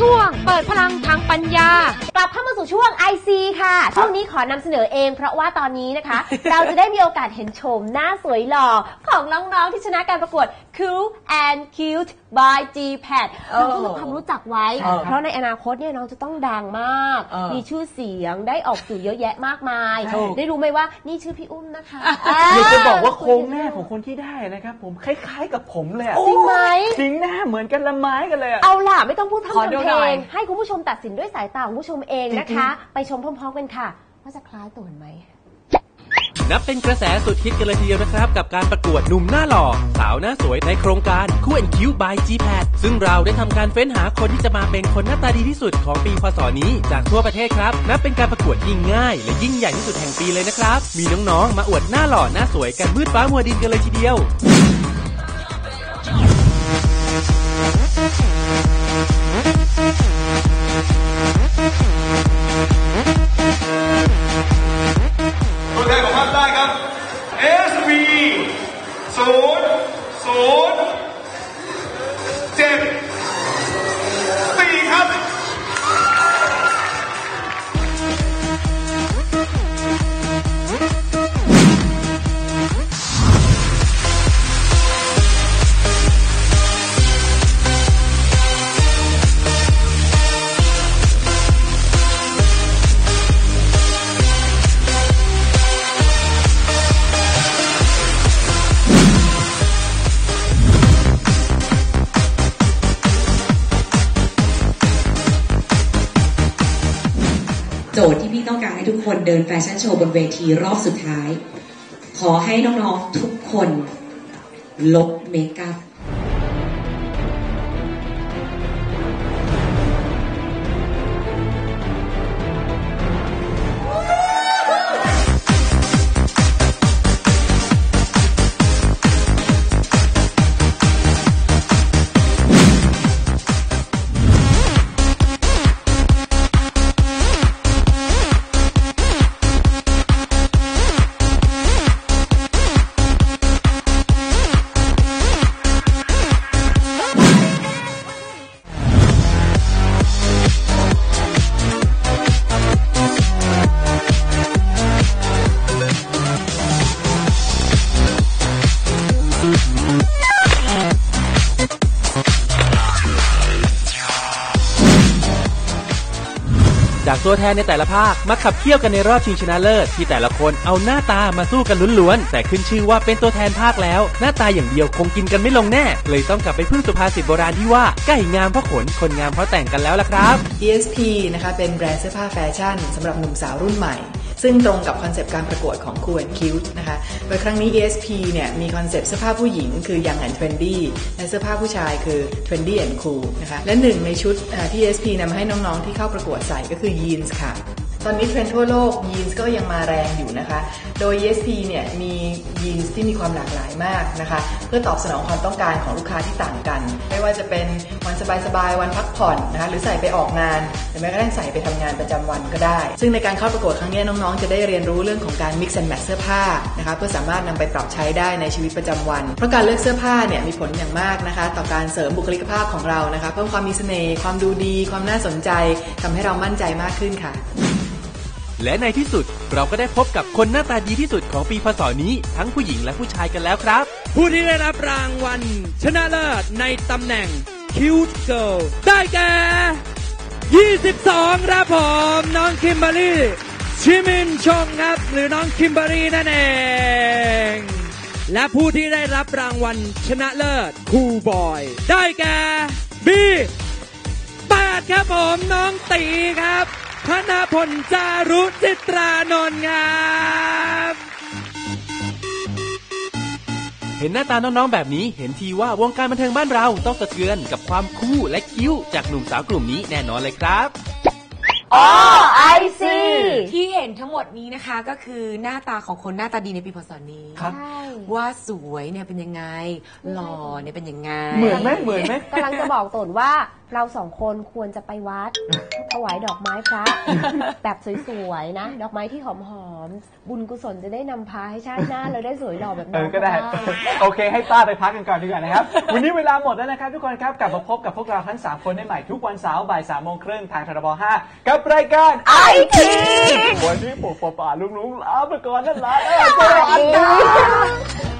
ช่วงเปิดพลังทางปัญญา กลับเข้ามาสู่ช่วง IC ค่ะ ช่วงนี้ขอนำเสนอเอง เพราะว่าตอนนี้นะคะ เราจะได้มีโอกาสเห็นโฉมหน้าสวยหล่อของน้องๆที่ชนะการประกวด Cool and Cute by G-Pad เออเราต้องทำความรู้จักไว้เออเพราะในอนาคตเนี่ยน้องจะต้องดังมากเออมีชื่อเสียงได้ออกสื่อเยอะแยะมากมายถูกได้รู้ไหมว่านี่ชื่อพี่อุ้มนะคะอยากจะบอกว่าโครงหน้าของคนที่ได้นะครับผมคล้ายๆกับผมเลยอะจริงไหมจริงหน้าเหมือนกันละไม้กันเลยอะเอาล่ะไม่ต้องพูดพร่ำขอดูทำเพหน่ลอยงให้คุณผู้ชมตัดสินด้วยสายตาของคุณผู้ชมเองนะคะ ไปชมพร้อมๆกันค่ะ ว่าจะคล้ายตัวไหมนับเป็นกระแสสุดฮิตกันเลยทีเดียวนะครับ กับการประกวดหนุ่มหน้าหล่อ สาวหน้าสวยในโครงการคู่แอนคิวบาย G-Pad ซึ่งเราได้ทำการเฟ้นหาคนที่จะมาเป็นคนหน้าตาดีที่สุดของปีพศนี้ จากทั่วประเทศครับ นับเป็นการประกวดยิ่งง่าย และยิ่งใหญ่ที่สุดแห่งปีเลยนะครับ มีน้องๆ มาอวดหน้าหล่อหน้าสวยกันมืดฟ้ามัวดินกันเลยทีเดียวตัว โจทย์ที่พี่ต้องการให้ทุกคนเดินแฟชั่นโชว์บนเวทีรอบสุดท้าย ขอให้น้องๆทุกคนลบเมคอัพ จากตัวแทนในแต่ละภาคมาขับเคี่ยวกันในรอบชิงชนะเลิศที่แต่ละคนเอาหน้าตามาสู้กันล้วนๆแต่ขึ้นชื่อว่าเป็นตัวแทนภาคแล้ว หน้าตาอย่างเดียวคงกินกันไม่ลงแน่ เลยต้องกลับไปพึ่งสุภาษิตโบราณที่ว่าไก่งามเพราะขนคนงามเพราะแต่งกันแล้วล่ะครับ ESP นะคะเป็นแบรนด์เสื้อผ้าแฟชั่นสำหรับหนุ่มสาวรุ่นใหม่ ซึ่งตรงกับคอนเซปต์การประกวดของ Cool and Cute นะคะ โดยครั้งนี้ ESP เนี่ยมีคอนเซปต์เสื้อผ้าผู้หญิงคือ Young and Trendy และเสื้อผ้าผู้ชายคือ Trendy and Cool นะคะ และหนึ่งในชุดอ่าที่ ESP นำมาให้น้องๆที่เข้าประกวดใส่ก็คือยีนส์ค่ะ ตอนนี้เทรนด์ทั่วโลกยีนส์ก็ยังมาแรงอยู่นะคะ โดย ESP เนี่ยมียีนส์ที่มีความหลากหลายมากนะคะ เพื่อตอบสนองความต้องการของลูกค้าที่ต่างกัน ไม่ว่าจะเป็นวันสบายๆ วันพักผ่อนนะคะหรือใส่ไปออกงาน หรือแม้กระทั่งใส่ไปทำงานประจำวันก็ได้ ซึ่งในการเข้าประกวดครั้งนี้น้องๆ จะได้เรียนรู้เรื่องของการ mix and match เสื้อผ้านะคะเพื่อสามารถนำไปปรับใช้ได้ในชีวิตประจำวัน เพราะการเลือกเสื้อผ้าเนี่ยมีผลอย่างมากนะคะ ต่อการเสริมบุคลิกภาพของเรานะคะเพิ่มความมีเสน่ห์ความดูดี ความน่าสนใจทำให้เรามั่นใจมากขึ้นค่ะ และในที่สุดเราก็ได้พบกับคนหน้าตาดีที่สุดของปีพศนี้ ทั้งผู้หญิงและผู้ชายกันแล้วครับ ผู้ที่ได้รับรางวัลชนะเลิศในตำแหน่ง Cute Girl ได้แก่ 22 ครับผม น้องคิมเบอรี่ ชิมินชงครับ หรือน้องคิมเบอรี่นั่นเอง และผู้ที่ได้รับรางวัลชนะเลิศคูบอย ได้แก่ B 8ครับผมน้องตีครับ ธนพลจารุจิตรานนท์ครับเห็นหน้าตาน้องๆ แบบนี้เห็นทีว่าวงการบันเทิงบ้านเราต้องสะเทือนกับความคู่และคิ้วจากหนุ่มสาวกลุ่มนี้แน่นอนเลยครับอ๋อ I see ที่เห็นทั้งหมดนี้นะคะก็คือหน้าตาของคนหน้าตาดีในปีพศนี้ครับใช่ว่าสวยเนี่ยเป็นยังไงหล่อเนี่ยเป็นยังไง เหมือนไหมเหมือนไหมกำลังจะบอกตนว่า เราสองคนควรจะไปวัด ถวายดอกไม้พระ แบบสวยๆนะ ดอกไม้ที่หอมๆบุญกุศลจะได้นำพาให้ชาติหน้าเราได้สวยหล่อแบบเอน้อองก็ได้บ้างโอเค ให้ป้าไปพักกันก่อนดีกว่านะครับ วันนี้เวลาหมดแล้วนะครับทุกคนครับ กลับมาพบกับพวกเราทั้ง 3 คนได้ใหม่ทุกวันเสาร์บ่าย3โมงครึ่งทางทรบ5กับรายการไอทีวันนี้ผมปอป่าลุงลุงลาไปก่อนนั่นละสวัสดี